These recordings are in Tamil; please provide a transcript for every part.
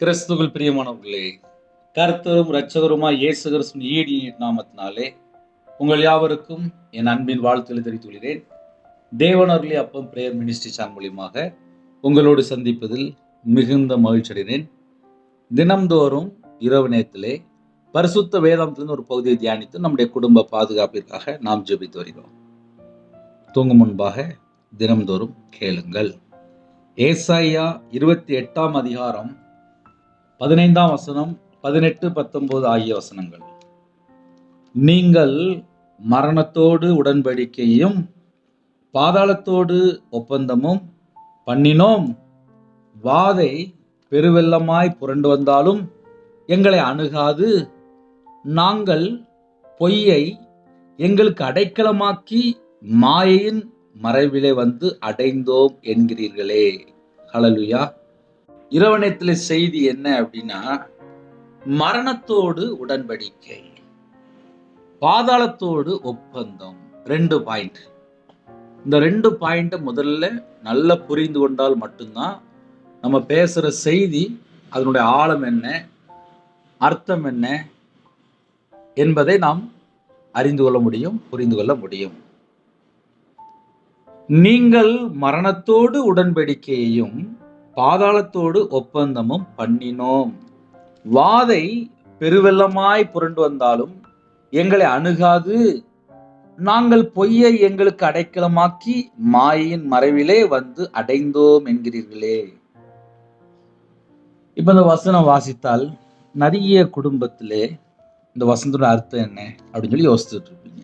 கிறிஸ்துகள் பிரியமானவர்களே கர்த்தரும் இரட்சகருமாய் இயேசு கிறிஸ்துவின் ஈடி நாமத்தினாலே உங்கள் யாவருக்கும் என் அன்பின் வாழ்த்துக்களை தெரிவித்துள்ளேன். தேவனர்களே அப்பம் பிரேயர் மினிஸ்ட்ரி சேனல் மூலியமாக உங்களோடு சந்திப்பதில் மிகுந்த மகிழ்ச்சி அடைகிறேன். தினம்தோறும் இரவு நேரத்திலே பரிசுத்த வேதாந்தத்திலிருந்து ஒரு பகுதியை தியானித்து நம்முடைய குடும்ப பாதுகாப்பிற்காக நாம் ஜெபித்து வருகிறோம். தூங்கும் முன்பாக தினம்தோறும் கேளுங்கள். ஏசாயா இருபத்தி எட்டாம் அதிகாரம் பதினைந்தாம் வசனம் பதினெட்டு பத்தொன்பது ஆகிய வசனங்கள். நீங்கள் மரணத்தோடு உடன்படிக்கையும் பாதாளத்தோடு ஒப்பந்தமும் பண்ணினோம். வாதை பெருவெள்ளமாய் புரண்டு வந்தாலும் எங்களை அணுகாது. நாங்கள் பொய்யை எங்களுக்கு அடைக்கலமாக்கி மாயையின் மறைவிலே வந்து அடைந்தோம் என்கிறீர்களே. ஹலலுயா இரவணத்தில் செய்தி என்ன அப்படின்னா மரணத்தோடு உடன்படிக்கை பாதாளத்தோடு ஒப்பந்தம் ரெண்டு பாயிண்ட் இந்த ரெண்டு பாயிண்ட்டை முதல்ல நல்லா புரிந்து கொண்டால் மட்டும்தான் நம்ம பேசுகிற செய்தி அதனுடைய ஆழம் என்ன அர்த்தம் என்ன என்பதை நாம் அறிந்து கொள்ள முடியும் புரிந்து கொள்ள முடியும். நீங்கள் மரணத்தோடு உடன்படிக்கையையும் பாதாளத்தோடு ஒப்பந்தமும் பண்ணினோம். வாதை பெருவெள்ளமாய் புரண்டு வந்தாலும் எங்களை அணுகாது. நாங்கள் பொய்யை எங்களுக்கு அடைக்கலமாக்கி மாயின் மறைவிலே வந்து அடைந்தோம் என்கிறீர்களே. இப்ப இந்த வசனம் வாசித்தால் நிறைய குடும்பத்திலே இந்த வசனத்தோட அர்த்தம் என்ன அப்படின்னு சொல்லி யோசிச்சுட்டு இருப்பீங்க.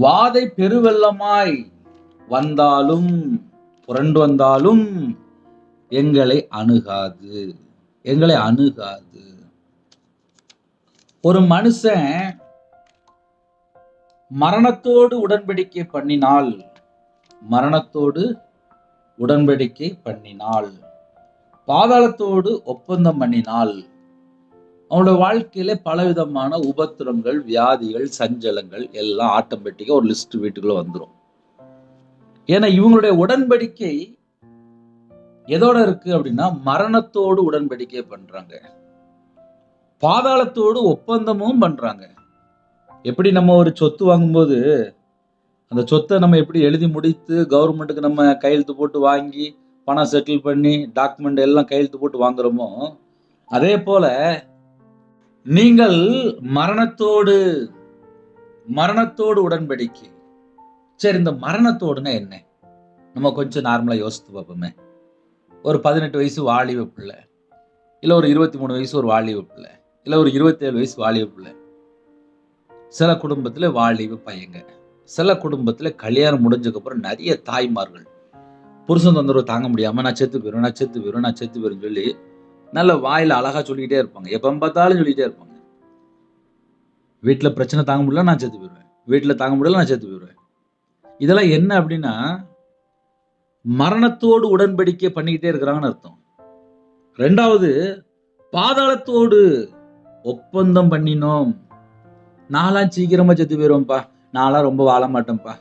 வாதை பெருவெள்ளமாய் வந்தாலும் புரண்டு வந்தாலும் எங்களை அணுகாது. எங்களை அணுகாது. ஒரு மனுஷன் மரணத்தோடு உடன்படிக்கை பண்ணினால் மரணத்தோடு உடன்படிக்கை பண்ணினால் பாதாளத்தோடு ஒப்பந்தம் பண்ணினால் அவனோட வாழ்க்கையில பலவிதமான உபத்திரங்கள் வியாதிகள் சஞ்சலங்கள் எல்லாம் ஆட்டோமேட்டிக்கா ஒரு லிஸ்ட் வீட்டுக்குள்ள வந்துடும் ஏன்னா இவங்களுடைய உடன்படிக்கை எதோட இருக்கு அப்படின்னா மரணத்தோடு உடன்படிக்கை பண்றாங்க. பாதாளத்தோடு ஒப்பந்தமும் பண்றாங்க. எப்படி நம்ம ஒரு சொத்து வாங்கும்போது அந்த சொத்தை நம்ம எப்படி எழுதி முடித்து கவர்மெண்ட்டுக்கு நம்ம கையெழுத்து போட்டு வாங்கி பணம் செட்டில் பண்ணி டாக்குமெண்ட் எல்லாம் கையெழுத்து போட்டு வாங்குறோமோ அதே போல நீங்கள் மரணத்தோடு மரணத்தோடு உடன்படிக்கை. சரி இந்த மரணத்தோடுனா என்ன? நம்ம கொஞ்சம் நார்மலாக யோசித்து பார்ப்போமே. ஒரு பதினெட்டு வயசு வாலிப பிள்ளை இல்லை ஒரு இருபத்தி மூணு வயசு ஒரு வாலிப பிள்ளை இல்லை ஒரு இருபத்தேழு வயசு வாலிப பிள்ளை. சில குடும்பத்தில் வாலிப பையங்க சில குடும்பத்தில் கல்யாணம் முடிஞ்சதுக்கப்புறம் நிறைய தாய்மார்கள். புருஷன் தொந்தரவு தாங்க முடியாமல் நான் செத்து போயிடுவேன் நான் செத்து போயிடும் நான் செத்து போயிடுவேன் சொல்லி நல்ல வாயில் அழகாக சொல்லிக்கிட்டே இருப்பாங்க. எப்போ பார்த்தாலும் சொல்லிக்கிட்டே இருப்பாங்க. வீட்டில் பிரச்சனை தாங்க முடியல நான் செத்து போயிடுவேன். வீட்டில் தாங்க முடியல நான் செத்து போயிடுவேன். இதெல்லாம் என்ன அப்படின்னா மரணத்தோடு உடன்படிக்கை பண்ணிக்கிட்டே இருக்கிறாங்கன்னு அர்த்தம். ரெண்டாவது பாதாளத்தோடு ஒப்பந்தம் பண்ணினோம். நான்லாம் சீக்கிரமா செத்து போயிடுவோம்ப்பா நான்லாம் ரொம்ப வாழ மாட்டேன்ப்பா.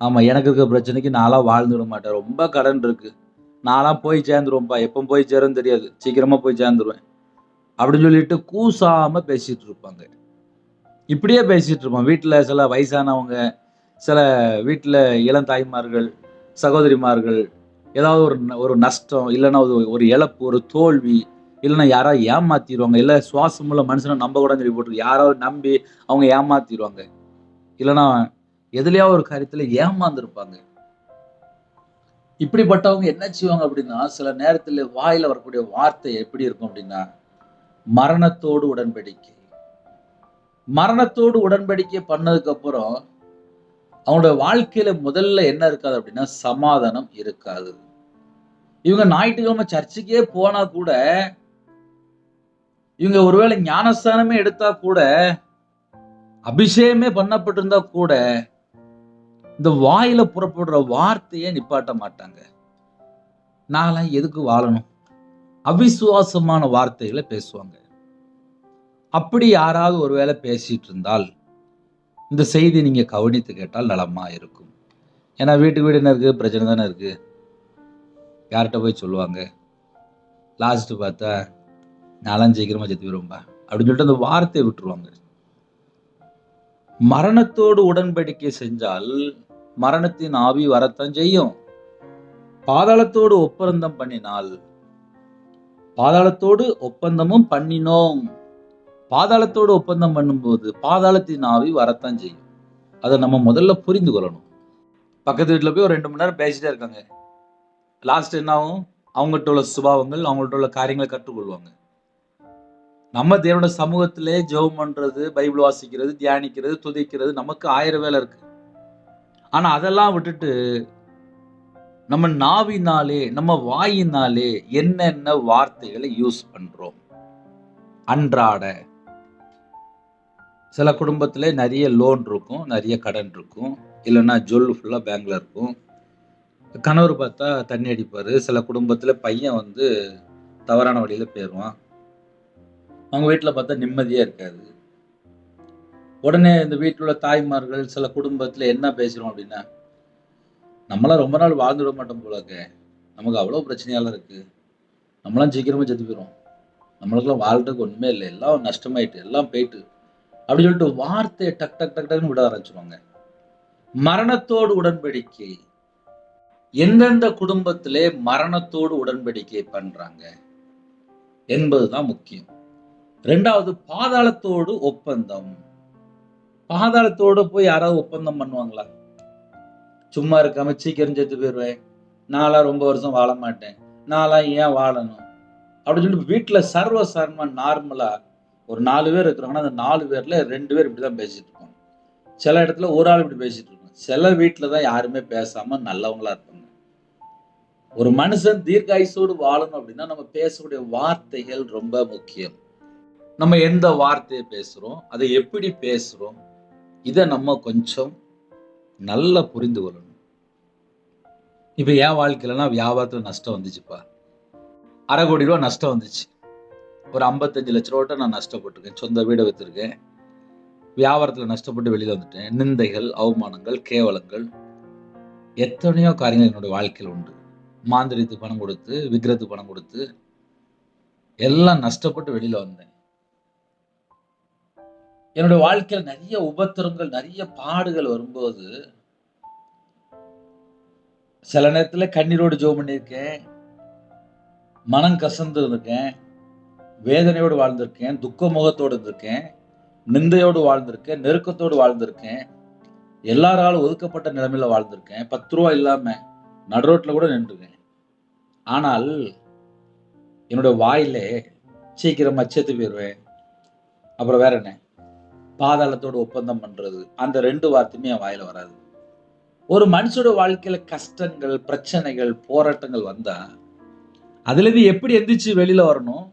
ஆமா எனக்கு இருக்கிற பிரச்சனைக்கு நான்லாம் வாழ்ந்துட மாட்டேன். ரொம்ப கடன் இருக்கு. நான்லாம் போய் சேர்ந்துருவேன்ப்பா எப்போ போய் சேரும்னு தெரியாது. சீக்கிரமா போய் சேர்ந்துருவேன். அப்படின்னு சொல்லிட்டு கூசாம பேசிட்டு இருப்பாங்க. இப்படியே பேசிட்டு இருப்பான். வீட்டில் சில வயசானவங்க சில வீட்டில் இளம் தாய்மார்கள் சகோதரிமார்கள் ஏதாவது ஒரு ந- ஒரு நஷ்டம் இல்லைன்னா ஒரு ஒரு இழப்பு ஒரு தோல்வி இல்லைன்னா யாராவது ஏமாத்திடுவாங்க இல்லை சுவாசம் உள்ள மனுஷனை நம்ப கூட சொல்லி போட்டு யாராவது நம்பி அவங்க ஏமாத்திடுவாங்க. இல்லைன்னா எதுலையாவது ஒரு காரியத்தில் ஏமாந்துருப்பாங்க. இப்படிப்பட்டவங்க என்ன செய்வாங்க அப்படின்னா சில நேரத்தில் வாயில வரக்கூடிய வார்த்தை எப்படி இருக்கும் அப்படின்னா மரணத்தோடு உடன்படிக்கை. மரணத்தோடு உடன்படிக்கை பண்ணதுக்கு அப்புறம் அவங்களோட வாழ்க்கையில முதல்ல என்ன இருக்காது அப்படின்னா சமாதானம் இருக்காது. இவங்க ஞாயிற்றுக்கிழமை சர்ச்சுக்கே போனா கூட இவங்க ஒருவேளை ஞானஸ்தானமே எடுத்தா கூட அபிஷேகமே பண்ணப்பட்டிருந்தா கூட இந்த வாயில புறப்படுற வார்த்தையே நிப்பாட்ட மாட்டாங்க. நான்லாம் எதுக்கு வாழணும்? அவிசுவாசமான வார்த்தைகளை பேசுவாங்க. அப்படி யாராவது ஒருவேளை பேசிட்டு இருந்தால் இந்த செய்தி நீங்கள் கவனித்து கேட்டால் நலமா இருக்கும். ஏன்னா வீட்டுக்கு வீடு என்ன இருக்கு பிரச்சனை தானே இருக்கு. யார்கிட்ட போய் சொல்லுவாங்க? லாஸ்ட்டு பார்த்தா நாலாம் சீக்கிரமாக செத்து போயிரும்பா அப்படின்னு சொல்லிட்டு அந்த வார்த்தையை விட்டுருவாங்க. மரணத்தோடு உடன்படிக்கை செஞ்சால் மரணத்தின் ஆவி வரத்தான் செய்யும். பாதாளத்தோடு ஒப்பந்தம் பண்ணினால் பாதாளத்தோடு ஒப்பந்தமும் பண்ணினோம். பாதாளத்தோடு ஒப்பந்தம் பண்ணும்போது பாதாளத்தின் ஆவி வரத்தான் செய்யும். அதை நம்ம முதல்ல புரிந்து கொள்ளணும். பக்கத்து வீட்டில் போய் ஒரு ரெண்டு மணி நேரம் பேசிட்டே இருக்காங்க. லாஸ்ட் என்ன ஆகும்? உள்ள சுபாவங்கள் அவங்கள்ட்ட உள்ள காரியங்களை கற்றுக்கொள்வாங்க. நம்ம தேவனோட சமூகத்திலே ஜெபம் பண்ணுறது பைபிள் வாசிக்கிறது தியானிக்கிறது துதிக்கிறது நமக்கு ஆயிரம் வேலை இருக்கு. ஆனால் அதெல்லாம் விட்டுட்டு நம்ம நாவினாலே நம்ம வாயினாலே என்னென்ன வார்த்தைகளை யூஸ் பண்ணுறோம் அன்றாட சில குடும்பத்தில் நிறைய லோன் இருக்கும் நிறைய கடன் இருக்கும். இல்லைன்னா ஜொல் ஃபுல்லாக பேங்கில் இருக்கும். கணவர் பார்த்தா தண்ணி அடிப்பார். சில குடும்பத்தில் பையன் வந்து தவறான வழியில் போயிடுவான் அவங்க வீட்டில் பார்த்தா நிம்மதியாக இருக்காது. உடனே இந்த வீட்டில் உள்ள தாய்மார்கள் சில குடும்பத்தில் என்ன பேசுகிறோம் அப்படின்னா நம்மளாம் ரொம்ப நாள் வாழ்ந்துவிட மாட்டோம் போலக்க நமக்கு அவ்வளோ பிரச்சனையெல்லாம் இருக்குது நம்மளாம் சீக்கிரமாக செத்து போயிடும் நம்மளுக்கெல்லாம் வாழ்றதுக்கு ஒன்றுமே இல்லை. எல்லாம் நஷ்டமாயிட்டு எல்லாம் போயிட்டு. அப்படின்னு சொல்லிட்டு வார்த்தையை டக் டக் டக் டக்னு விட ஆரம்பிச்சிருவாங்க. மரணத்தோடு உடன்படிக்கை. எந்தெந்த குடும்பத்திலே மரணத்தோடு உடன்படிக்கை பண்றாங்க என்பதுதான் முக்கியம். ரெண்டாவது பாதாளத்தோடு ஒப்பந்தம். பாதாளத்தோடு போய் யாராவது ஒப்பந்தம் பண்ணுவாங்களா? சும்மா இருக்காம சீக்கிரம் செத்து போயிடுவேன் நாளா ரொம்ப வருஷம் வாழ மாட்டேன். நாளா ஏன் வாழணும்? அப்படின்னு சொல்லிட்டு வீட்டுல சர்வ சர்ம நார்மலா ஒரு நாலு பேர் இருக்கிறாங்கன்னா அந்த நாலு பேரில் ரெண்டு பேர் இப்படி தான் பேசிகிட்டு இருப்பாங்க. சில இடத்துல ஒரு ஆள் இப்படி பேசிகிட்டு இருப்பாங்க. சில வீட்டில் தான் யாருமே பேசாமல் நல்லவங்களா இருப்பாங்க. ஒரு மனுஷன் தீர்க்காயுசோடு வாழணும் அப்படின்னா நம்ம பேசக்கூடிய வார்த்தைகள் ரொம்ப முக்கியம். நம்ம எந்த வார்த்தையை பேசுகிறோம் அதை எப்படி பேசுகிறோம் இதை நம்ம கொஞ்சம் நல்லா புரிந்து கொள்ளணும். இப்போ என் வாழ்க்கையிலலாம் வியாபாரத்தில் நஷ்டம் வந்துச்சுப்பா. அரை கோடி ரூபா நஷ்டம் வந்துச்சு. ஒரு ஐம்பத்தஞ்சு லட்ச ரூபாட்ட நான் நஷ்டப்பட்டிருக்கேன். சொந்த வீடை வைத்திருக்கேன். வியாபாரத்தில் நஷ்டப்பட்டு வெளியில் வந்துட்டேன். நிந்தைகள் அவமானங்கள் கேவலங்கள் எத்தனையோ காரியங்கள் என்னுடைய வாழ்க்கையில் உண்டு. மாந்திரியத்துக்கு பணம் கொடுத்து விக்கிரத்துக்கு பணம் கொடுத்து எல்லாம் நஷ்டப்பட்டு வெளியில் வந்தேன். என்னுடைய வாழ்க்கையில் நிறைய உபத்திரங்கள் நிறைய பாடுகள் வரும்போது சில நேரத்தில் கண்ணீரோடு ஜோம் பண்ணியிருக்கேன். மனம் கசந்து இருந்திருக்கேன். வேதனையோடு வாழ்ந்திருக்கேன் துக்க முகத்தோடு இருந்திருக்கேன் நிந்தையோடு வாழ்ந்திருக்கேன் நெருக்கத்தோடு வாழ்ந்திருக்கேன் எல்லாராலும் ஒதுக்கப்பட்ட நிலைமையில வாழ்ந்திருக்கேன். பத்து ரூபா இல்லாம நடுரோட்டில் கூட நின்றுருக்கேன் ஆனால் என்னுடைய வாயிலே சீக்கிரமாக செத்து போயிடுவேன் அப்புறம் வேற என்ன? பாதாளத்தோடு ஒப்பந்தம் பண்றது. அந்த ரெண்டு வார்த்தையுமே என் வாயில வராது. ஒரு மனுஷோட வாழ்க்கையில கஷ்டங்கள் பிரச்சனைகள் போராட்டங்கள் வந்தா அதுலேருந்து எப்படி எந்திரிச்சு வெளியில வரணும்?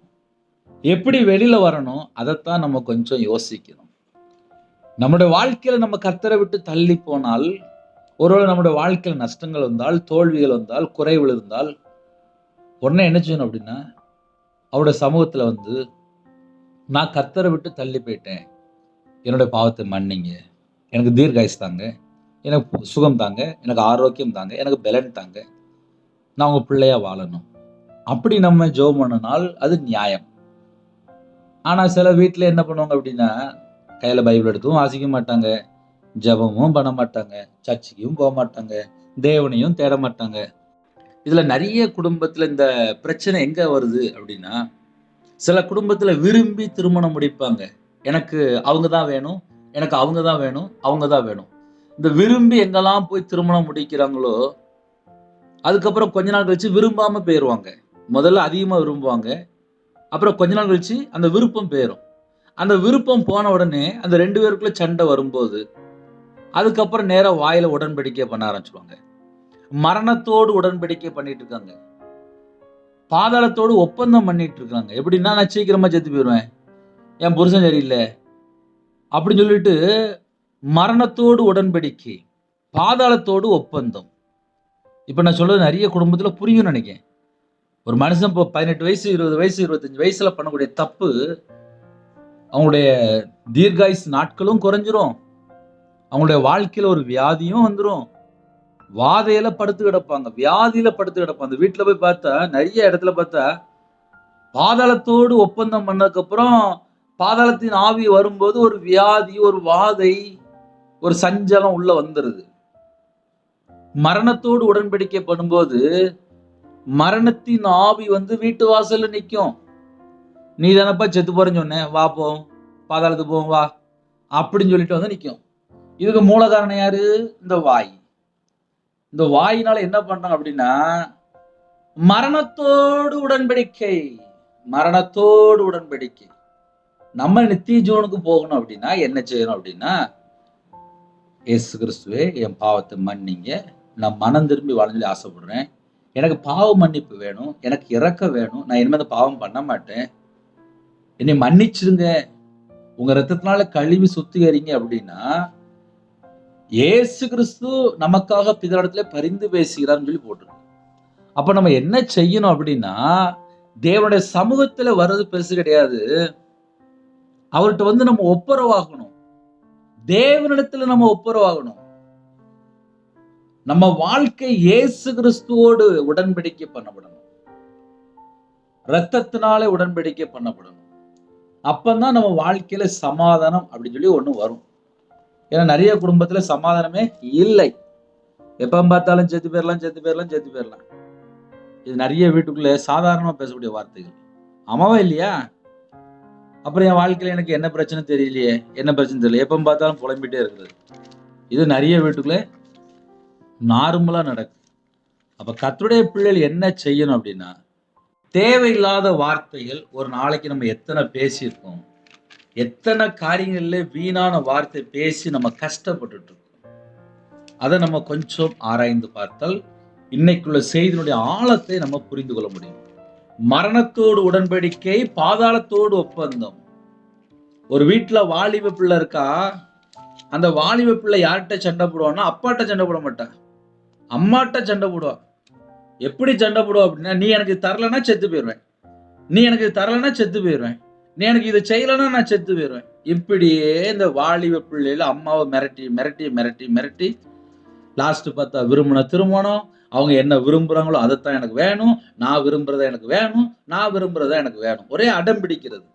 எப்படி வெளியில் வரணும் அதைத்தான் நம்ம கொஞ்சம் யோசிக்கணும். நம்முடைய வாழ்க்கையில் நம்ம கத்தரை விட்டு தள்ளி போனால் ஒருவேளை நம்முடைய வாழ்க்கையில் நஷ்டங்கள் வந்தால் தோல்விகள் வந்தால் குறைவுகள் இருந்தால் உடனே என்ன செய்யணும் அப்படின்னா அவருடைய சமூகத்தில் வந்து நான் கத்தரை விட்டு தள்ளி போயிட்டேன். என்னுடைய பாவத்தை மன்னிங்க. எனக்கு தீர்காயுஸ் தாங்க. எனக்கு சுகம் தாங்க. எனக்கு ஆரோக்கியம் தாங்க. எனக்கு பலன் தாங்க. நான் உங்கள் பிள்ளையா வாழணும். அப்படி நம்ம ஜோம் பண்ணினால் அது நியாயம். ஆனால் சில வீட்டில் என்ன பண்ணுவாங்க அப்படின்னா கையில் பைபிள் எடுத்தும் வாசிக்க மாட்டாங்க. ஜெபமும் பண்ண மாட்டாங்க. சர்ச்சுக்கும் போக மாட்டாங்க. தேவனையும் தேட மாட்டாங்க. இதில் நிறைய குடும்பத்தில் இந்த பிரச்சனை எங்கே வருது அப்படின்னா சில குடும்பத்தில் விரும்பி திருமணம் முடிப்பாங்க. எனக்கு அவங்க தான் வேணும் எனக்கு அவங்க தான் வேணும் அவங்க தான் வேணும். இந்த விரும்பி எங்கெல்லாம் போய் திருமணம் முடிக்கிறாங்களோ அதுக்கப்புறம் கொஞ்ச நாள் கழிச்சு விரும்பாமல் போயிடுவாங்க முதல்ல அதிகமாக விரும்புவாங்க. அப்புறம் கொஞ்ச நாள் கழிச்சு அந்த விருப்பம் போயிடும் அந்த விருப்பம் போன உடனே அந்த ரெண்டு பேருக்குள்ள சண்டை வரும்போது அதுக்கப்புறம் நேராக வாயில உடன்படிக்கை பண்ண ஆரம்பிச்சிருவாங்க. மரணத்தோடு உடன்படிக்கை பண்ணிட்டு இருக்காங்க. பாதாளத்தோடு ஒப்பந்தம் பண்ணிட்டு இருக்காங்க. எப்படின்னா நான் சீக்கிரமா செத்து போயிடுவேன் என் புருஷன் சரியில்லை. அப்படின்னு சொல்லிட்டு மரணத்தோடு உடன்படிக்கை பாதாளத்தோடு ஒப்பந்தம். இப்போ நான் சொல்றது நிறைய குடும்பத்தில் புரியும் நினைக்கிறேன். ஒரு மனுஷன் இப்போ பதினெட்டு வயசு இருபது வயசு இருபத்தஞ்சு வயசுல பண்ணக்கூடிய தப்பு அவங்களுடைய தீர்காயுஸ் நாட்களும் குறைஞ்சிரும். அவங்களுடைய வாழ்க்கையில ஒரு வியாதியும் வந்துடும் வாதையில படுத்து கிடப்பாங்க. வியாதியில படுத்து கிடப்பாங்க. அந்த வீட்டுல போய் பார்த்தா நிறைய இடத்துல பார்த்தா பாதாளத்தோடு ஒப்பந்தம் பண்ணதுக்கு அப்புறம் பாதாளத்தின் ஆவி வரும்போது ஒரு வியாதி ஒரு வாதை ஒரு சஞ்சலம் உள்ள வந்துருது. மரணத்தோடு உடன்படிக்கை பண்ணும்போது மரணத்தின் ஆவி வந்து வீட்டு வாசல்ல நிற்கும் நீ தானப்பா செத்து போறேன்னு சொன்னேன் வா போ. பாதாளத்துக்கு போவோம் வா. அப்படின்னு சொல்லிட்டு வந்து நிற்கும் இதுக்கு மூல காரணம் யாரு? இந்த வாய். இந்த வாயினால என்ன பண்றாங்க அப்படின்னா மரணத்தோடு உடன்படிக்கை. மரணத்தோடு உடன்படிக்கை. நம்ம நித்திய ஜீவனுக்கு போகணும் அப்படின்னா என்ன செய்யணும் அப்படின்னா ஏசு கிறிஸ்துவே என் பாவத்தை மன்னிங்க. நான் மனம் திரும்பி வாழ ஆசைப்படுறேன். எனக்கு பாவ மன்னிப்பு வேணும் எனக்கு இறக்க வேணும் நான் இனிமேல் அந்த பாவம் பண்ண மாட்டேன். என்னை மன்னிச்சிருங்க. உங்க ரத்தத்தினால கழுவி சுத்திகரிங்க அப்படின்னா ஏசு கிறிஸ்து நமக்காக பிதரிடத்துல பரிந்து பேசுகிறார்னு சொல்லி போட்டிருக்கு. அப்ப நம்ம என்ன செய்யணும் அப்படின்னா தேவனுடைய சமூகத்துல வர்றது பெருசு கிடையாது. அவர்கிட்ட வந்து நம்ம ஒப்புரவாகணும். தேவனிடத்துல நம்ம ஒப்புரவாகணும். நம்ம வாழ்க்கை இயேசு கிறிஸ்துவோடு உடன்படிக்கை பண்ணப்படணும். ரத்தத்தினாலே உடன்படிக்கை பண்ணப்படணும். அப்பந்தான் நம்ம வாழ்க்கையில சமாதானம் அப்படின்னு சொல்லி ஒண்ணு வரும். ஏன்னா நிறைய குடும்பத்துல சமாதானமே இல்லை. எப்போ பார்த்தாலும் செத்து போயிடலாம் செத்து போயிடலாம் செத்து போயிடலாம் இது நிறைய வீட்டுக்குள்ள சாதாரணமா பேசக்கூடிய வார்த்தைகள். அம்மாவா இல்லையா? அப்புறம் என் வாழ்க்கையில எனக்கு என்ன பிரச்சனை தெரியலையே? என்ன பிரச்சனை தெரியல எப்போ பார்த்தாலும் புலம்பிட்டே இருக்கிறது. இது நிறைய வீட்டுக்குள்ளே நார்மலாக நடக்கும். அப்போ கத்துடைய பிள்ளைகள் என்ன செய்யணும் அப்படின்னா தேவையில்லாத வார்த்தைகள் ஒரு நாளைக்கு நம்ம எத்தனை பேசியிருக்கோம் எத்தனை காரியங்களில் வீணான வார்த்தை பேசி நம்ம கஷ்டப்பட்டுட்டு இருக்கோம் அதை நம்ம கொஞ்சம் ஆராய்ந்து பார்த்தால் இன்னைக்குள்ள செய்தியினுடைய ஆழத்தை நம்ம புரிந்து கொள்ள முடியும். மரணத்தோடு உடன்படிக்கை பாதாளத்தோடு ஒப்பந்தம். ஒரு வீட்டில் வாலிப பிள்ளை இருக்கா? அந்த வாலிப பிள்ளை யார்கிட்ட சண்டை போடுவான்னா அப்பாட்ட சண்டை போட மாட்டான் அம்மாட்ட சண்டை போடுவா. எப்படி சண்டை போடுவா அப்படின்னா நீ எனக்கு தரலைன்னா செத்து போயிடுவேன் நீ எனக்கு தரலைன்னா செத்து போயிடுவேன் நீ எனக்கு இதை செய்யலைன்னா நான் செத்து போயிடுவேன் இப்படியே இந்த வாலிப பிள்ளையில அம்மாவை மிரட்டி மிரட்டி மிரட்டி மிரட்டி லாஸ்ட் பார்த்தா விரும்பின திருமணம் அவங்க என்ன விரும்புகிறாங்களோ அதைத்தான் எனக்கு வேணும் நான் விரும்புறத எனக்கு வேணும் நான் விரும்புறத எனக்கு வேணும். ஒரே அடம் பிடிக்கிறது.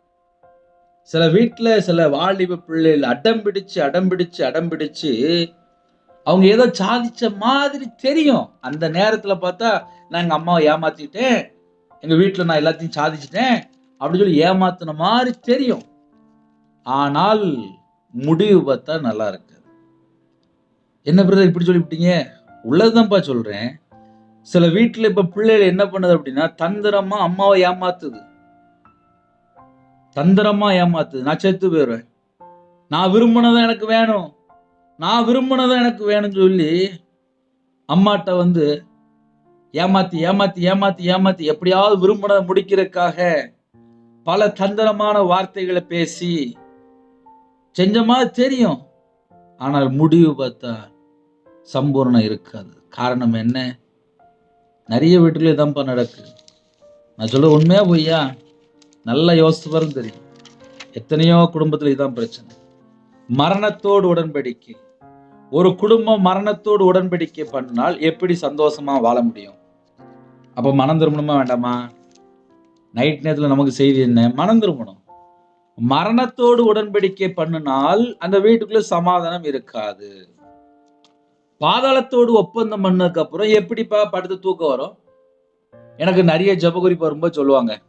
சில வீட்டில் சில வாலிப பிள்ளைகள் அடம் பிடிச்சு அடம் பிடிச்சு அடம் பிடிச்சு அவங்க ஏதோ சாதிச்ச மாதிரி தெரியும். அந்த நேரத்தில் பார்த்தா நான் எங்கள் அம்மாவை ஏமாற்றிட்டேன் எங்கள் வீட்டில் நான் எல்லாத்தையும் சாதிச்சிட்டேன். அப்படின்னு சொல்லி ஏமாத்தின மாதிரி தெரியும். ஆனால் முடிவு பார்த்தா நல்லா இருக்காது. என்ன பிரதர் இப்படி சொல்லிவிட்டீங்க? உள்ளதுதான்ப்பா சொல்கிறேன் சில வீட்டில் இப்போ பிள்ளைகள் என்ன பண்ணுது அப்படின்னா தந்திரமாக அம்மாவை ஏமாத்துது. தந்திரமாக ஏமாத்துது. நான் செத்து போயிடுவேன். நான் விரும்பினதான் எனக்கு வேணும். நான் விரும்பினதான் எனக்கு வேணும்னு சொல்லி அம்மாட்ட வந்து ஏமாத்தி ஏமாத்தி ஏமாத்தி ஏமாத்தி எப்படியாவது விரும்பினதை முடிக்கிறதுக்காக பல தந்திரமான வார்த்தைகளை பேசி செஞ்ச மாதிரி தெரியும். ஆனால் முடிவு பார்த்தா சம்பூர்ணம் இருக்காது. காரணம் என்ன? நிறைய வீட்டுல இதான்ப்பா நடக்குது நான் சொல்ல உண்மையா பொய்யா? நல்லா யோசித்து வரும் தெரியும். எத்தனையோ குடும்பத்தில் இதுதான் பிரச்சனை. மரணத்தோடு உடன்படிக்கை. ஒரு குடும்பம் மரணத்தோடு உடன்படிக்கை பண்ணால் எப்படி சந்தோஷமா வாழ முடியும்? அப்ப மனம் திரும்பணுமா வேண்டாமா? நைட் நேரத்தில் நமக்கு செய்தி என்ன? மனம் திரும்பணும். மரணத்தோடு உடன்படிக்கை பண்ணினால் அந்த வீட்டுக்குள்ள சமாதானம் இருக்காது. பாதாளத்தோடு ஒப்பந்தம் பண்ணதுக்கு அப்புறம் எப்படிப்பா படுத்து தூக்கம் வரும்? எனக்கு நிறைய ஜபகுறிப்பு வரும்போது சொல்லுவாங்க.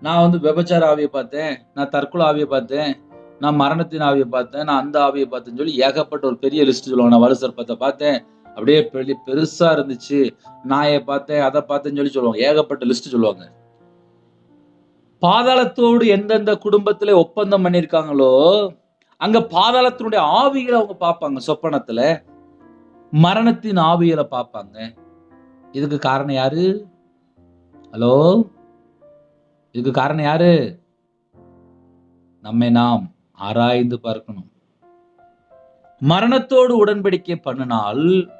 நான் வந்து விபச்சார ஆவியை பார்த்தேன் நான் தற்கொலை ஆவியை பார்த்தேன் நான் மரணத்தின் ஆவியை பார்த்தேன் நான் அந்த ஆவியை பார்த்தேன்னு சொல்லி ஏகப்பட்ட ஒரு பெரிய லிஸ்ட் சொல்லுவாங்க. நான் வலுசற்பத்தை பார்த்தேன். அப்படியே பெரிய பெருசா இருந்துச்சு. நாயை பார்த்தேன் அதை பார்த்தேன்னு சொல்லி சொல்லுவாங்க. ஏகப்பட்ட லிஸ்ட் சொல்லுவாங்க. பாதாளத்தோடு எந்தெந்த குடும்பத்துல ஒப்பந்தம் பண்ணியிருக்காங்களோ அங்க பாதாளத்தினுடைய ஆவிகளை அவங்க பார்ப்பாங்க. சொப்பனத்துல மரணத்தின் ஆவிகளை பார்ப்பாங்க. இதுக்கு காரணம் யாரு? ஹலோ இதுக்கு காரணம் யாரு? நம்மை நாம். ஆராய்ந்து பார்க்கணும். மரணத்தோடு உடன்படிக்கை பண்ணினால்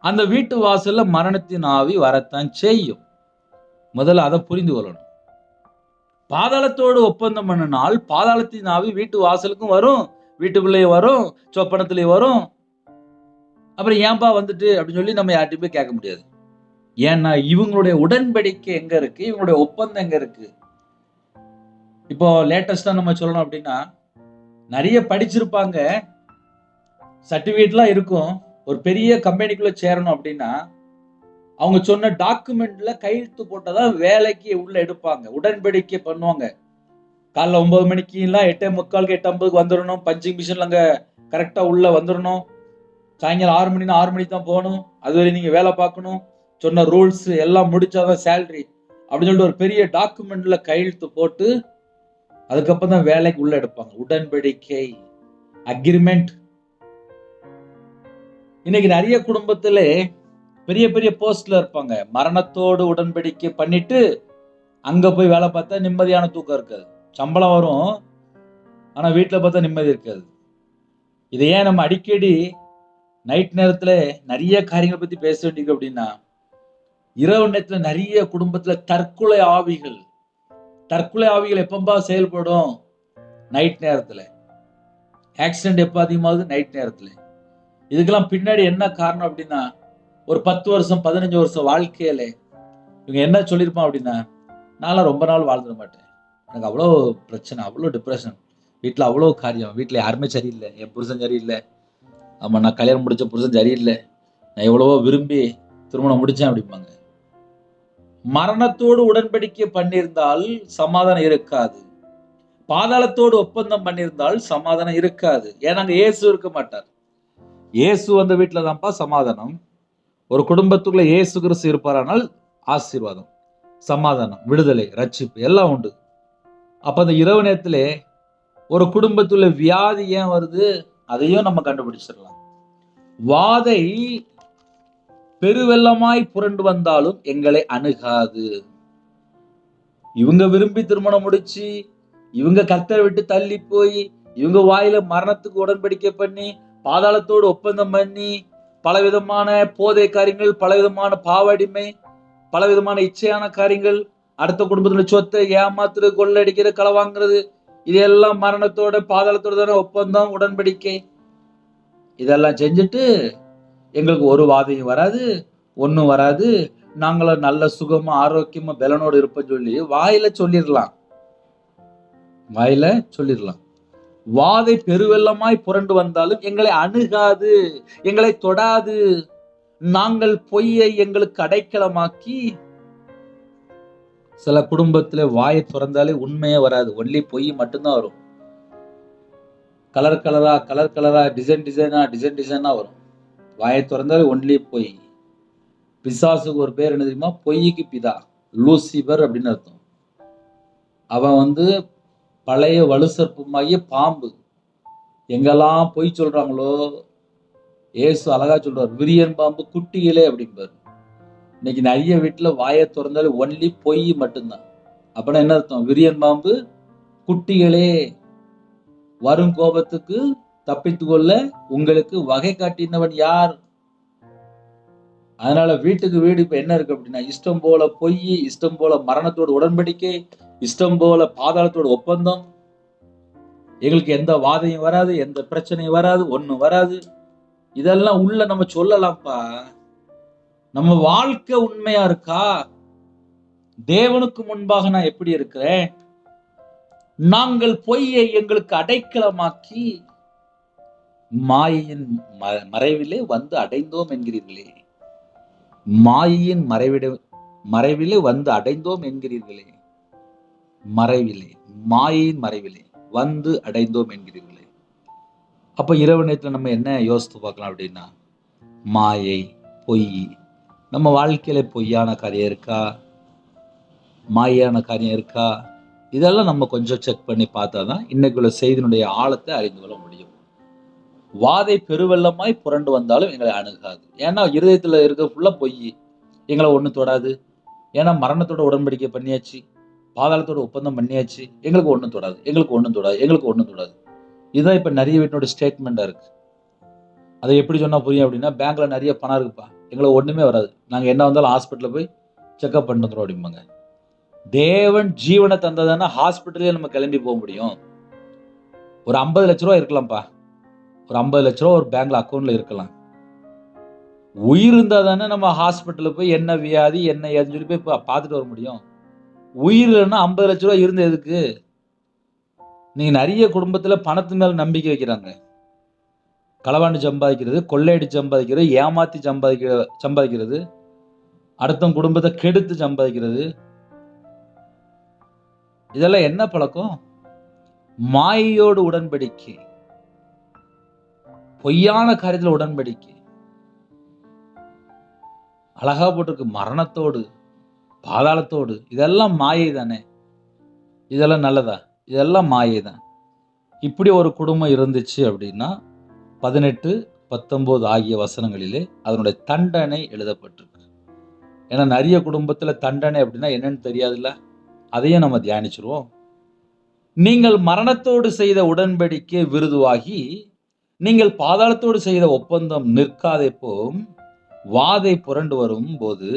அந்த வீட்டு வாசல்ல மரணத்தின் ஆவி வரத்தான் செய்யும். முதல்ல அதை புரிந்து கொள்ளணும். பாதாளத்தோடு ஒப்பந்தம் பண்ணினால் பாதாளத்தின் ஆவி வீட்டு வாசலுக்கும் வரும் வீட்டுக்குள்ளேயே வரும் சொப்பனத்திலேயே வரும். அப்புறம் ஏன்பா வந்துட்டு அப்படின்னு சொல்லி நம்ம யார்ட்டையும் போய் கேட்க முடியாது. ஏன்னா இவங்களுடைய உடன்படிக்கை எங்க இருக்கு? இவங்களுடைய ஒப்பந்தம் எங்க இருக்கு? இப்போ லேட்டஸ்டா நம்ம சொல்லணும் அப்படின்னா நிறைய படிச்சிருப்பாங்க. சர்டிஃபிகேட்லாம் இருக்கும். ஒரு பெரிய கம்பெனிக்குள்ள சேரணும் அப்படின்னா அவங்க சொன்ன டாக்குமெண்ட்ல கையெழுத்து போட்டதான் வேலைக்கு உள்ள எடுப்பாங்க. உடன்படிக்கை பண்ணுவாங்க. காலைல ஒன்பது மணிக்கு எல்லாம் எட்டே முக்காலுக்கு எட்டு ஐம்பதுக்கு வந்துடணும். பஞ்சிங் மிஷின்ல அங்க கரெக்டா உள்ள வந்துடணும். சாயங்காலம் ஆறு மணினா ஆறு மணிக்கு தான் போகணும். அது வரை நீங்க வேலை பார்க்கணும். சொன்ன ரூல்ஸ் எல்லாம் முடிச்சாதான் சேலரி அப்படின்னு சொல்லிட்டு ஒரு பெரிய டாக்குமெண்ட்ல கையெழுத்து போட்டு அதுக்கப்புறம் தான் வேலைக்கு உள்ள எடுப்பாங்க. உடன்படிக்கை அக்ரிமெண்ட் இன்னைக்கு நிறைய குடும்பத்துல பெரிய பெரிய போஸ்ட்ல இருப்பாங்க. மரணத்தோடு உடன்படிக்கை பண்ணிட்டு அங்க போய் வேலை பார்த்தா நிம்மதியான தூக்கம் இருக்காது. சம்பளம் வரும் ஆனா வீட்டில் பார்த்தா நிம்மதி இருக்காது. இதை ஏன் நம்ம அடிக்கடி நைட் நேரத்துல நிறைய காரியங்களை பத்தி பேச வேண்டியது அப்படின்னா இரவு நேரத்துல நிறைய குடும்பத்துல தற்கொலை ஆவிகள் தற்கொலை ஆவிகள் எப்பம்பா செயல்படும்? நைட் நேரத்தில். ஆக்சிடென்ட் எப்போ அதிகமாகுது? நைட் நேரத்தில். இதுக்கெல்லாம் பின்னாடி என்ன காரணம் அப்படின்னா ஒரு பத்து வருஷம் பதினஞ்சு வருஷம் வாழ்க்கையில இவங்க என்ன சொல்லியிருப்பான் அப்படின்னா நான்லாம் ரொம்ப நாள் வாழ்ந்துட மாட்டேன். எனக்கு அவ்வளோ பிரச்சனை அவ்வளோ டிப்ரெஷன் வீட்டில் அவ்வளோ காரியம். வீட்டில் யாருமே சரியில்லை. என் புருஷன் சரியில்லை. ஆமாம் நான் கல்யாணம் முடித்த புருஷன் சரியில்லை. நான் எவ்வளவோ விரும்பி திருமணம் முடித்தேன் அப்படிம்பாங்க. மரணத்தோடு உடன்படிக்கை பண்ணியிருந்தால் சமாதானம் இருக்காது. பாதாளத்தோடு ஒப்பந்தம் பண்ணியிருந்தால் சமாதானம் இருக்காது. ஏன்னா அங்கே இயேசு இருக்க மாட்டார். இயேசு வந்த வீட்டில் தான்ப்பா சமாதானம். ஒரு குடும்பத்துக்குள்ள இயேசு கிறிஸ்து இருப்பாரானால் ஆசீர்வாதம் சமாதானம் விடுதலை ரட்சிப்பு எல்லாம் உண்டு. அப்போ அந்த இரவு நேரத்தில் ஒரு குடும்பத்துள்ள வியாதி ஏன் வருது? அதையும் நம்ம கண்டுபிடிச்சிடலாம். வாதை பெருவெள்ளமாய் புரண்டு வந்தாலும் எங்களை அணுகாது. இவங்க விரும்பி திருமணம் முடிச்சு இவங்க கத்தரை விட்டு தள்ளி போய் இவங்க வாயில மரணத்துக்கு உடன்படிக்கை பண்ணி பாதாளத்தோடு ஒப்பந்தம் பண்ணி பலவிதமான போதை காரியங்கள் பலவிதமான பாவடிமை பலவிதமான இச்சையான காரியங்கள் அடுத்த குடும்பத்துல சொத்தை ஏமாத்துறது கொள்ளடிக்கிற களை வாங்குறது இதெல்லாம் மரணத்தோட பாதாளத்தோட தானே ஒப்பந்தம் உடன்படிக்கை. இதெல்லாம் செஞ்சுட்டு எங்களுக்கு ஒரு வாதையும் வராது ஒன்றும் வராது. நாங்களும் நல்ல சுகமா ஆரோக்கியமா பலனோடு இருப்போம் சொல்லி வாயில சொல்லிடலாம். வாயில சொல்லிடலாம். வாதை பெருவெள்ளமாய் புரண்டு வந்தாலும் எங்களை அணுகாது எங்களை தொடாது. நாங்கள் பொய்யை எங்களுக்கு அடைக்கலமாக்கி சில குடும்பத்துல வாயை திறந்தாலே உண்மையே வராது. ஒன்லி பொய் மட்டும்தான் வரும். கலர் கலரா கலர் கலரா டிசைன் டிசைனா டிசைன் டிசைனா வரும். வாயை திறந்தால் ஒன்லி பொய். பிசாசுக்கு ஒரு பேர் என்ன தெரியுமா? பொய்க்கு பிதா. லூசிபர் அப்படின்னு அர்த்தம். அவன் வந்து பழைய வலுசற்பமாகிய பாம்பு. எங்கெல்லாம் பொய் சொல்கிறாங்களோ ஏசு அழகா சொல்றார் விரியன் பாம்பு குட்டிகளே அப்படிம்பார். இன்னைக்கு நிறைய வீட்டில் வாயை திறந்தாலே ஒன்லி பொய் மட்டும்தான். அப்படின்னா என்ன அர்த்தம்? விரியன் பாம்பு குட்டிகளே. வரும் கோபத்துக்கு தப்பித்துக்கொள்ள உங்களுக்கு வகை காட்டினவன் யார்? அதனால வீட்டுக்கு வீடு இப்ப என்ன இருக்கு அப்படின்னா இஷ்டம் போல பொய் இஷ்டம் போல மரணத்தோட உடன்படிக்கை இஷ்டம் போல பாதாளத்தோட ஒப்பந்தம். எங்களுக்கு எந்த வாதையும் வராது எந்த பிரச்சனையும் வராது ஒன்றும் வராது. இதெல்லாம் உள்ள நம்ம சொல்லலாம்ப்பா. நம்ம வாழ்க்கை உண்மையா இருக்கா? தேவனுக்கு முன்பாக நான் எப்படி இருக்கிறேன்? நாங்கள் பொய்யை எங்களுக்கு அடைக்கலமாக்கி மாயையின் ம- மறைவிலே வந்து அடைந்தோம் என்கிறீர்களே. மாயையின் மறைவிட மறைவிலே வந்து அடைந்தோம் என்கிறீர்களே. மறைவிலே மாயையின் மறைவிலே வந்து அடைந்தோம் என்கிறீர்களே. அப்ப இரவு நேரத்தில் நம்ம என்ன யோசித்து பார்க்கலாம் அப்படின்னா மாயை பொய் நம்ம வாழ்க்கையில பொய்யான காரியம் இருக்கா? மாயான காரியம் இருக்கா? இதெல்லாம் நம்ம கொஞ்சம் செக் பண்ணி பார்த்தா தான் இன்னைக்குள்ள செய்தியினுடைய ஆழத்தை அறிந்து கொள்ள முடியும். வாதை பெருவெள்ளமாய் புரண்டு வந்தாலும் எங்களை அணுகாது. ஏன்னா இருதயத்தில் இருக்க ஃபுல்லாக பொய். எங்களை ஒன்றும் தொடாது. ஏன்னா மரணத்தோட உடன்படிக்கை பண்ணியாச்சு. பாதாளத்தோட ஒப்பந்தம் பண்ணியாச்சு. எங்களுக்கு ஒன்றும் தொடாது. எங்களுக்கு ஒன்றும் தொடாது. எங்களுக்கு ஒன்றும் தொடாது. இதுதான் இப்போ நிறைய வீட்டோட ஸ்டேட்மெண்ட்டாக இருக்குது அதை எப்படி சொன்னால் புரியும் அப்படின்னா பேங்க்கில் நிறைய பணம் இருக்குப்பா. எங்களை ஒன்றுமே வராது. நாங்கள் என்ன வந்தாலும் ஹாஸ்பிட்டலில் போய் செக்அப் பண்ணுறோம் அப்படிம்பாங்க. தேவன் ஜீவனை தந்ததுன்னா ஹாஸ்பிட்டலே நம்ம கிளம்பி போக முடியும். ஒரு ஐம்பது லட்ச ரூபா இருக்கலாம்ப்பா. ஒரு ஐம்பது லட்ச ரூபா ஒரு பேங்க்ல அக்கௌண்ட்ல இருக்கலாம் உயிர் இருந்தா தானே நம்ம ஹாஸ்பிட்டலில் போய் என்ன வியாதி என்ன ஏதுன்னு சொல்லி போய் பா- பார்த்துட்டு வர முடியும். உயிர் இல்லைன்னா ஐம்பது லட்ச ரூபா இருந்து எதுக்கு? நீங்கள் நிறைய குடும்பத்தில் பணத்து மேலே நம்பிக்கை வைக்கிறாங்க. களவாண்டு சம்பாதிக்கிறது கொள்ளையடிச்சு சம்பாதிக்கிறது ஏமாத்தி சம்பாதிக்கிற சம்பாதிக்கிறது அடுத்தவங்க குடும்பத்தை கெடுத்து சம்பாதிக்கிறது. இதெல்லாம் என்ன பழக்கம்? மாயையோடு உடன்படிக்கை. பொய்யான காரியத்தில் உடன்படிக்கை. அழகா போட்டிருக்கு மரணத்தோடு பாதாளத்தோடு. இதெல்லாம் மாயை தானே? இதெல்லாம் நல்லதா? இதெல்லாம் மாயை தான். இப்படி ஒரு குடும்பம் இருந்துச்சு அப்படின்னா பதினெட்டு பத்தொம்போது ஆகிய வசனங்களிலே அதனுடைய தண்டனை எழுதப்பட்டிருக்கு. ஏன்னா நிறைய குடும்பத்தில் தண்டனை அப்படின்னா என்னன்னு தெரியாதுல்ல? அதையும் நம்ம தியானிச்சிருவோம். நீங்கள் மரணத்தோடு செய்த உடன்படிக்கை விருதுவாகி நீங்கள் பாதாளத்தோடு செய்த ஒப்பந்தம் நிற்காதே போம். வாதை புரண்டு வரும் போது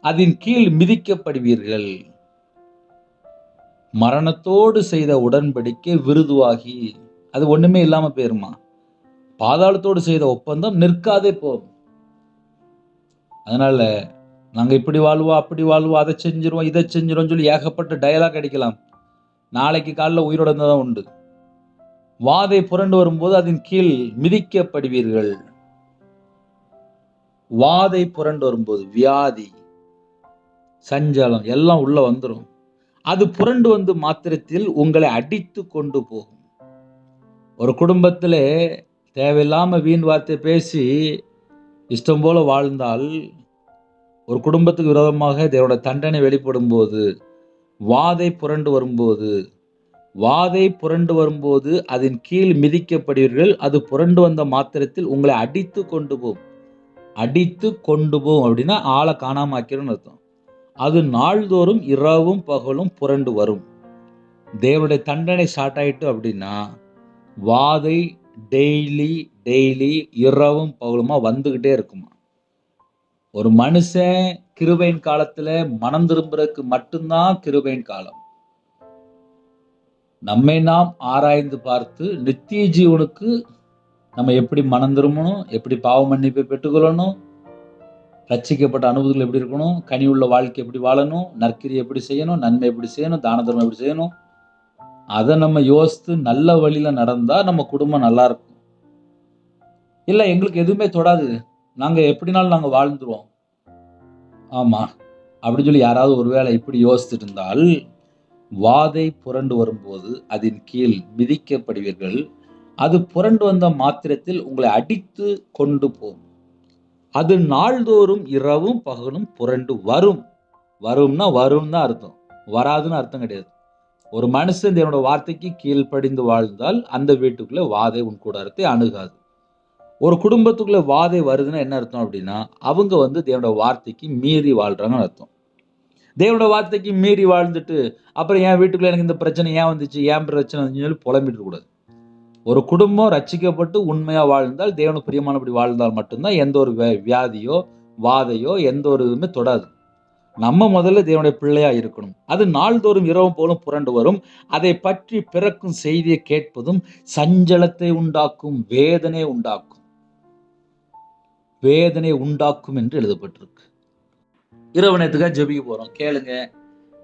அதன் கீழ் மிதிக்கப்படுவீர்கள். மரணத்தோடு செய்த உடன்படிக்கை விருதுவாகி. அது ஒண்ணுமே இல்லாம போயிருமா? பாதாளத்தோடு செய்த ஒப்பந்தம் நிற்காதே போகும் அதனால நாங்க இப்படி வாழ்வோம் அப்படி வாழ்வோம் அதை செஞ்சிருவோம் இதை செஞ்சிருவோம் சொல்லி ஏகப்பட்ட டயலாக் அடிக்கலாம். நாளைக்கு காலைல உயிரோட தான் உண்டு. வாதை புரண்டு வரும்போது அதன் கீழ் மிதிக்கப்படுவீர்கள். வாதை புரண்டு வரும்போது வியாதி சஞ்சலம் எல்லாம் உள்ள வந்துடும் அது புரண்டு வந்து மாத்திரத்தில் உங்களை அடித்து கொண்டு போகும். ஒரு குடும்பத்தில் தேவையில்லாம வீண் வார்த்தை பேசி இஷ்டம் போல வாழ்ந்தால் ஒரு குடும்பத்துக்கு விரோதமாக இதனோட தண்டனை வெளிப்படும் போது வாதை புரண்டு வரும்போது வாதை புரண்டு வரும்போது அதன் கீழ் மிதிக்கப்படுவீர்கள். அது புரண்டு வந்த மாத்திரத்தில் உங்களை அடித்து கொண்டு போகும் அடித்து கொண்டு போகும் அப்படின்னா ஆளை காணாம ஆக்கிறோம்னு அர்த்தம். அது நாள்தோறும் இரவும் பகலும் புரண்டு வரும். தேவனுடைய தண்டனை ஸ்டார்ட் ஆயிட்டு அப்படின்னா வாதை டெய்லி டெய்லி இரவும் பகலுமா வந்துக்கிட்டே இருக்குமா? ஒரு மனுஷன் கிருபையின் காலத்தில் மனம் திரும்புறதுக்கு மட்டும்தான் கிருபையின் காலம். நம்மை நாம் ஆராய்ந்து பார்த்து நித்திய ஜீவனுக்கு நம்ம எப்படி மனம் திரும்பணும் எப்படி பாவ மன்னிப்பை பெற்றுக்கொள்ளணும் ரட்சிக்கப்பட்ட அனுபவங்கள் எப்படி இருக்கணும் கனி உள்ள வாழ்க்கை எப்படி வாழணும் நற்கிரி எப்படி செய்யணும் நன்மை எப்படி செய்யணும் தான தர்மம் எப்படி செய்யணும் அதை நம்ம யோசித்து நல்ல வழியில் நடந்தால் நம்ம குடும்பம் நல்லா இருக்கும். இல்லை எங்களுக்கு எதுவுமே தொடாது. நாங்கள் எப்படினாலும் நாங்கள் வாழ்ந்துருவோம். ஆமாம் அப்படின்னு சொல்லி யாராவது ஒருவேளை இப்படி யோசிச்சுட்டு இருந்தால் வாதை புரண்டு வரும்போது அதன் கீழ் மிதிக்கப்படுவீர்கள். அது புரண்டு வந்த மாத்திரத்தில் உங்களை அடித்து கொண்டு போகும். அது நாள்தோறும் இரவும் பகலும் புரண்டு வரும். வரும்னா வரும் தான் அர்த்தம். வராதுன்னு அர்த்தம் கிடையாது. ஒரு மனுஷன் தேவனோட வார்த்தைக்கு கீழ்ப்படிந்து வாழ்ந்தால் அந்த வீட்டுக்குள்ளே வாதை உன் கூடாரத்தை அணுகாது. ஒரு குடும்பத்துக்குள்ளே வாதை வருதுன்னா என்ன அர்த்தம் அப்படின்னா அவங்க வந்து தேவனோட வார்த்தைக்கு மீறி வாழ்கிறாங்கன்னு அர்த்தம். தேவனோட வார்த்தைக்கு மீறி வாழ்ந்துட்டு அப்புறம் என் வீட்டுக்குள்ள எனக்கு இந்த பிரச்சனை ஏன் வந்துச்சு? ஏன் பிரச்சனை வந்துச்சுன்னு சொல்லி புலம்பிட்டு கூடாது. ஒரு குடும்பம் ரச்சிக்கப்பட்டு உண்மையா வாழ்ந்தால் தேவனுக்கு பிரியமானபடி வாழ்ந்தால் மட்டும்தான் எந்த ஒரு வியாதியோ வாதையோ எந்த ஒரு இதுவுமே தொடாது. நம்ம முதல்ல தேவனுடைய பிள்ளையா இருக்கணும். அது நாள்தோறும் இரவும் போலும் புரண்டு வரும். அதை பற்றி பிறக்கும் செய்தியை கேட்பதும் சஞ்சலத்தை உண்டாக்கும் வேதனை உண்டாக்கும். வேதனை உண்டாக்கும் என்று எழுதப்பட்டிருக்கு. இரவு நேரத்துக்காக ஜெபிக்க போகிறோம் கேளுங்க.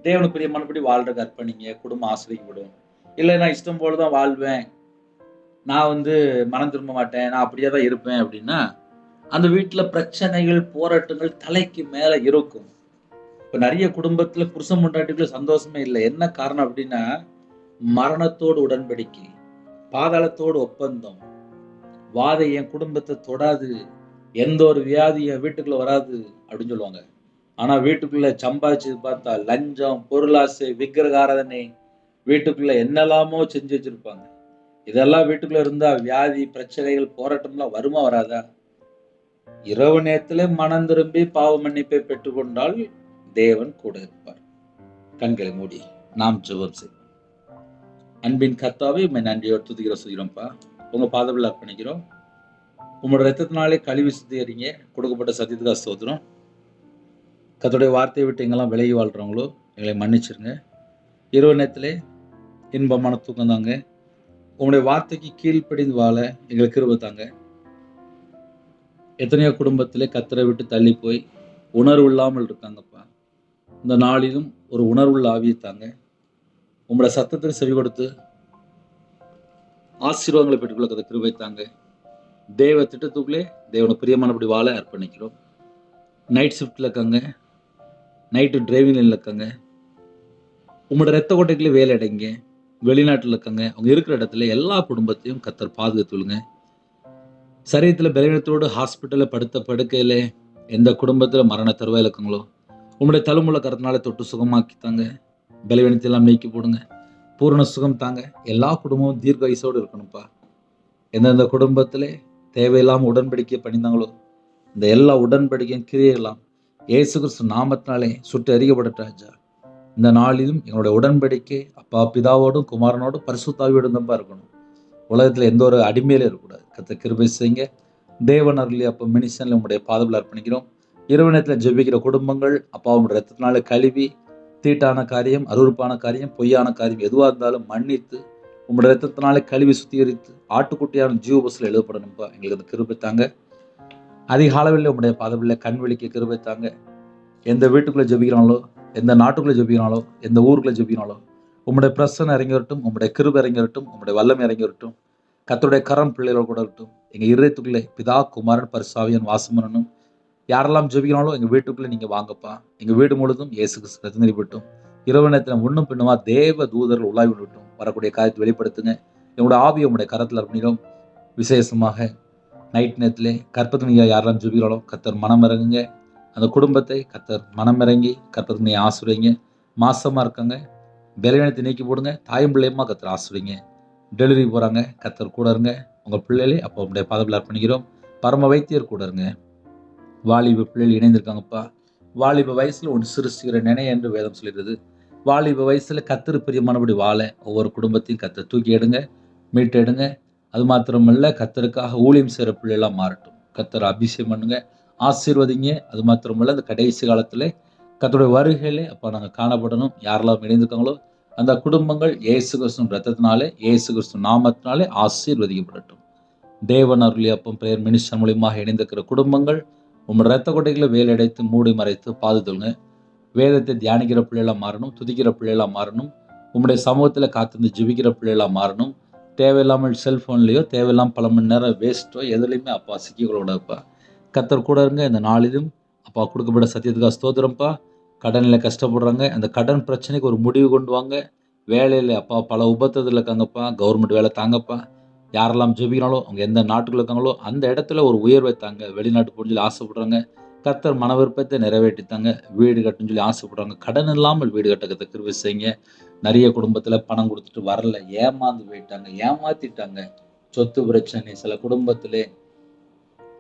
தேவனுக்கு பிரியமானபடி வாழ்கிற கற்பனிங்க குடும்பம் ஆசிரியப்படும் இல்லை நான் இஷ்டம் போல தான் வாழ்வேன். நான் வந்து மனம் திரும்ப மாட்டேன். நான் அப்படியே தான் இருப்பேன் அப்படின்னா அந்த வீட்டில் பிரச்சனைகள் போராட்டங்கள் தலைக்கு மேலே இருக்கும். இப்போ நிறைய குடும்பத்தில் புருஷன் முண்டாட்டிகளுக்கு சந்தோஷமே இல்லை. என்ன காரணம் அப்படின்னா மரணத்தோடு உடன்படிக்கை பாதாளத்தோடு ஒப்பந்தம். வாதை என் குடும்பத்தை தொடாது. எந்த ஒரு வியாதி என் வராது அப்படின்னு சொல்லுவாங்க. ஆனால் வீட்டுக்குள்ளே சம்பாதிச்சு பார்த்தா லஞ்சம் பொருளாசை விக்கிரக ஆராதனை என்னெல்லாமோ செஞ்சு வச்சுருப்பாங்க. இதெல்லாம் வீட்டுக்குள்ளே இருந்தால் வியாதி பிரச்சனைகள் போராட்டம்லாம் வருமா வராதா? இரவு நேரத்தில் மனம் திரும்பி பாவ மன்னிப்பை பெற்றுக்கொண்டால் தேவன் கூட இருப்பார். கண்களை மூடி நாம் ஜெபம் செய்வோம். அன்பின் கத்தாவை உண்மை நன்றியோடு துதிக்கிற சுதிக்கிறோம்ப்பா. உங்கள் பாதவில் அர்ப்பணிக்கிறோம். உங்களோட ரத்தத்தினாலே கழிவு சுத்திகரிங்க கொடுக்கப்பட்ட சத்தியத்துக்காக சோதனம் கத்தோடைய வார்த்தையை விட்டு எங்கெல்லாம் விலகி வாழ்கிறவங்களோ எங்களை மன்னிச்சிருங்க. இரவு நேரத்தில் இன்பமான தூக்கம் தாங்க. உங்களுடைய வார்த்தைக்கு கீழ்ப்படிந்து வாழ எங்களுக்கு கிருபை தாங்க. எத்தனையோ குடும்பத்திலே கத்தரை விட்டு தள்ளி போய் உணர்வு இல்லாமல் இருக்காங்கப்பா. இந்த நாளிலும் ஒரு உணர்வுள்ள ஆவியை தாங்க. உங்களோட சத்தத்தில் செவி கொடுத்து ஆசீர்வாதங்களை பெற்றுக்கொள்ள கத்த கிருபை தாங்க. தேவ திட்டத்துக்குள்ளே தேவனை பிரியமானபடி வாழ அர்ப்பணிக்கிறோம். நைட் ஷிஃப்ட்டில் இருக்காங்க. நைட்டு டிரைவிங்கில் இருக்காங்க. உங்களோட ரத்த கோட்டைக்குள்ளே வேலை அடைங்க. வெளிநாட்டில் இருக்காங்க. அவங்க இருக்கிற இடத்துல எல்லா குடும்பத்தையும் கத்தர் பாதுகாத்துள்ளுங்க சரீரத்தில் பலவீனத்தோடு ஹாஸ்பிட்டலில் படுத்த படுக்கையில் எந்த குடும்பத்தில் மரண தருவாயில் இருக்காங்களோ உங்களுடைய தலைமுறை கருத்தினால தொட்டு சுகமாக்கி தாங்க பலவீனத்தை எல்லாம் நீக்கி போடுங்க. பூரண சுகம் தாங்க. எல்லா குடும்பமும் தீர்க்க வயசோடு இருக்கணும்ப்பா. எந்தெந்த குடும்பத்தில் தேவையில்லாமல் உடன்படிக்கை பண்ணியிருந்தாங்களோ இந்த எல்லா உடன்படிக்கையும் கிரியெல்லாம் இயேசு கிறிஸ்து நாமத்தினாலே சுட்டு அறியப்படட்டாச்சா இந்த நாளிலும் எங்களுடைய உடன்படிக்கை அப்பா பிதாவோடும் குமாரனோடும் பரிசுத்தாவியோடும் தான்ப்பா இருக்கணும். உலகத்தில் எந்த ஒரு அடிமையிலும் இருக்கக்கூடாது. கத்த கிருபை செய்யுங்க. தேவன் அருளி அப்போ மினிஷனில் உங்களுடைய பாதவில் அர்ப்பணிக்கிறோம். இரவு நேரத்தில் ஜெபிக்கிற குடும்பங்கள் அப்பா உங்களுடைய ரத்தத்தினால கழுவி தீட்டான காரியம் அருவருப்பான காரியம் பொய்யான காரியம் எதுவாக இருந்தாலும் மன்னித்து உங்களுடைய ரத்தத்தினாலே கழுவி சுத்திகரித்து ஆட்டுக்குட்டியான ஜீவபஸில் எழுதப்படணும்ப்பா எங்களுக்கு அந்த கிருபை தாங்க. அதிக அளவில் உங்களுடைய பாதவில் கண் விழிக்க கிருபை தாங்க. எந்த வீட்டுக்குள்ளே ஜபிக்கிறாங்களோ எந்த நாட்டுக்குள்ளே ஜெபிக்கிறாங்களோ எந்த ஊருக்குள்ளே ஜெபிக்கிறாங்களோ உங்களுடைய பிரசனை இறங்கி வரட்டும் உங்களுடைய கிருபை இறங்கி வரட்டும் உங்களுடைய வல்லமை இறங்கி வரட்டும் கத்தருடைய கரம் பிள்ளைகளோட கூட இருக்கட்டும். எங்கள் இருதயத்துக்குள்ளே பிதா குமாரன் பரிசாவியன் வாசம் பண்ணணும் யாரெல்லாம் ஜெபிக்கிறாங்களோ எங்கள் வீட்டுக்குள்ளே நீங்கள் வாங்கப்பா. எங்கள் வீடு முழுதும் இயேசு கிறிஸ்து விட்டும் இரவு நேரத்தில் ஒன்றும் பின்னுமா தேவ தூதர்கள் உலாவி விடட்டும். வரக்கூடிய காரியத்தை வெளிப்படுத்துங்க. என்னோட ஆவியை உங்களுடைய கரத்தில் அர்ப்பணிக்கிறோம். விசேஷமாக நைட் நேரத்தில் கற்பத்தினியாக யாரெல்லாம் ஜெபிக்கிறாளோ கத்தர் மனம் இறங்குங்க. அந்த குடும்பத்தை கத்தர் மனம் இறங்கி கற்பத்தினியை ஆசுரைங்க மாசமாக இருக்காங்க. பலவீனத்தை நீக்கி போடுங்க. தாயும் பிள்ளையமா கத்தர் ஆசுரைங்க டெலிவரி போகிறாங்க கத்தர் கூட இருங்க. உங்கள் பிள்ளைகளே அப்போ உங்களுடைய பதவியில் அர்ப்பணிக்கிறோம். பரம வைத்தியர் கூட இருங்க. வாலிப பிள்ளைகள் இணைந்திருக்காங்கப்பா. வாலிப வயசில் ஒன்று சிருஷ்டிக்கிற நினை என்று வேதம் சொல்லிடுது வாலிப வயசில் கத்தர் பிரியமானபடி வாழ ஒவ்வொரு குடும்பத்தையும் கத்தர் தூக்கி எடுங்க மீட்டு எடுங்க. அது மாத்திரமல்ல கத்தருக்காக ஊழியம் செய்கிற பிள்ளைகளாக மாறட்டும். கத்தர் அபிஷேகம் பண்ணுங்க ஆசீர்வதிங்க. அது மாத்திரமல்ல அந்த கடைசி காலத்தில் கத்தருடைய வருகையிலே அப்போ நாங்கள் காணப்படணும். யாரெல்லாம் இணைந்திருக்காங்களோ அந்த குடும்பங்கள் இயேசு கிறிஸ்துவின் ரத்தத்தினாலே இயேசு கிறிஸ்து நாமத்தினாலே ஆசீர்வதிக்கப்படட்டும். தேவன் அருளி அப்பம் பெயர் மினிஸ்டர் மூலியமாக இணைந்திருக்கிற குடும்பங்கள் உங்கள் ரத்த கொட்டைகளை வேலையடைத்து மூடி மறைத்து பாதுகாத்துங்க வேதத்தை தியானிக்கிற பிள்ளைகளாக மாறணும் துதிக்கிற பிள்ளைகளாக மாறணும். உங்களுடைய சமூகத்தில் காத்திருந்து ஜிபிக்கிற பிள்ளைகளாக மாறணும். தேவையில்லாமல் செல்ஃபோன்லேயோ தேவையில்லாமல் பல மணி நேரம் வேஸ்ட்டோ எதுலேயுமே அப்பா சிக்கிகளோடப்பா கத்தர் கூட இருங்க இந்த நாளிலும் அப்பா கொடுக்கப்பட்ட சத்தியத்துக்காக ஸ்தோத்திரம்ப்பா கடனில் கஷ்டப்படுறாங்க. அந்த கடன் பிரச்சனைக்கு ஒரு முடிவு கொண்டு வாங்க. வேலையில் அப்பா பல உபத்தத்தில் இருக்காங்கப்பா. கவர்மெண்ட் வேலை தாங்கப்பா. யாரெல்லாம் ஜெபிக்கிறாங்களோ அவங்க எந்த நாட்டுக்குள்ள இருக்காங்களோ அந்த இடத்துல ஒரு உயர்வை தாங்க. வெளிநாட்டு போகணும்னு சொல்லி ஆசைப்படுறாங்க. கர்த்தர் மன விருப்பத்தை நிறைவேற்றித்தாங்க. வீடு கட்டணும்னு சொல்லி ஆசைப்படுறாங்க. கடன் இல்லாமல் வீடு கட்ட கத்த செய்யுங்க. நிறைய குடும்பத்தில் பணம் கொடுத்துட்டு வரல ஏமாந்து போயிட்டாங்க ஏமாத்திட்டாங்க. சொத்து பிரச்சனை சில குடும்பத்திலே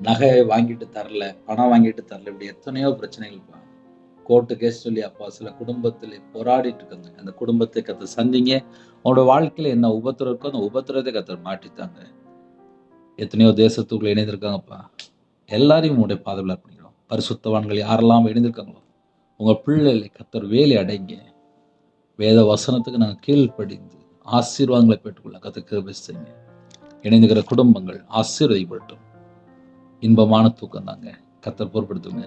நகையை வாங்கிட்டு தரல பணம் வாங்கிட்டு தரல இப்படி எத்தனையோ பிரச்சனைகள் கோர்ட்டு கேஸ் சொல்லி அப்பா சில குடும்பத்தில் போராடிட்டு இருக்காங்க. அந்த குடும்பத்தை கத்த சந்திங்க. அவனோட வாழ்க்கையில என்ன உபத்திரம் இருக்கோ அந்த உபத்திரத்தை கத்த மாட்டித்தாங்க எத்தனையோ தேசத்துக்குள்ள இணைந்திருக்காங்கப்பா. எல்லாரையும் உங்களுடைய பாதுகாப்பு பண்ணிக்கிறோம். பரிசுத்தவான்கள் யாரெல்லாம் இணைந்திருக்காங்களோ உங்க பிள்ளைகளை கத்தர் வேலை அடைங்க. வேத வசனத்துக்கு நாங்கள் கீழ்ப்படிந்து ஆசீர்வாதங்களை பெற்றுக்கொள்ள கற்றுக்கிற கிருபை செய்யுங்க. இணைந்துக்கிற குடும்பங்கள் ஆசீர்வதிப்பட்டும் இன்பமான தூக்கம் தாங்க. கத்தர் பொருட்படுத்துங்க.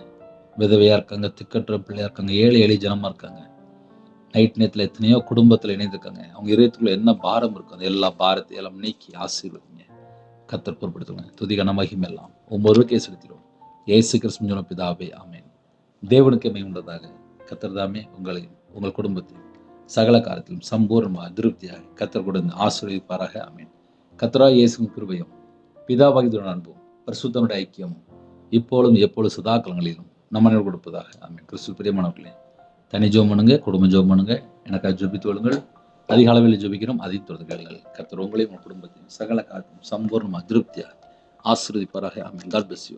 விதவையாக இருக்காங்க திக்கற்ற பிள்ளையாக இருக்காங்க ஏழை ஏழை ஜனமாக இருக்காங்க. நைட் நேரத்தில் எத்தனையோ குடும்பத்தில் இணைந்திருக்காங்க. அவங்க இதயத்துக்குள்ள என்ன பாரம் இருக்கும் அந்த எல்லா பாரத்தை எல்லாம் நீக்கி ஆசீர்வதிங்க. கத்தர் பொருட்படுத்துங்க. துதிகன மகிமை எல்லாம் ஒவ்வொருக்கே செலுத்திடும் ஏசு கிருஷ்ணன் பிதாவே ஆமேன். தேவனுக்கு மேம்பட்டதாக கத்தர் தாமே உங்களையும் உங்கள் குடும்பத்தையும் சகல காலத்திலும் சம்பூர்ணமாக திருப்தியாக கத்தர் கொடுத்து ஆசீர்வதிப்பாராக. அமேன் கத்தரா இயேசுவின் கிருபையும் பிதாவாகிதுடன் அன்பும் பரிசுத்தனுடைய ஐக்கியமும் இப்பொழுதும் எப்பொழுது சதாக்காலங்களிலும் நம்ம கொடுப்பதாக. அமேன் கிறிஸ்து பிரியமானவர்களே தனி ஜோம் பண்ணுங்க குடும்ப ஜோம் பண்ணுங்க. எனக்காக ஜொபித்து கொள்ளுங்கள். அதிக அளவில் ஜொபிக்கிறோம். அதை தொடர்ந்து கேளுங்கள். கத்தர் உங்களையும் உங்கள் குடும்பத்தையும் சகல காலத்திலும் சம்பூர்ணமாக திருப்தியாக ஆசீர்வதிப்பாராக. Amen God bless you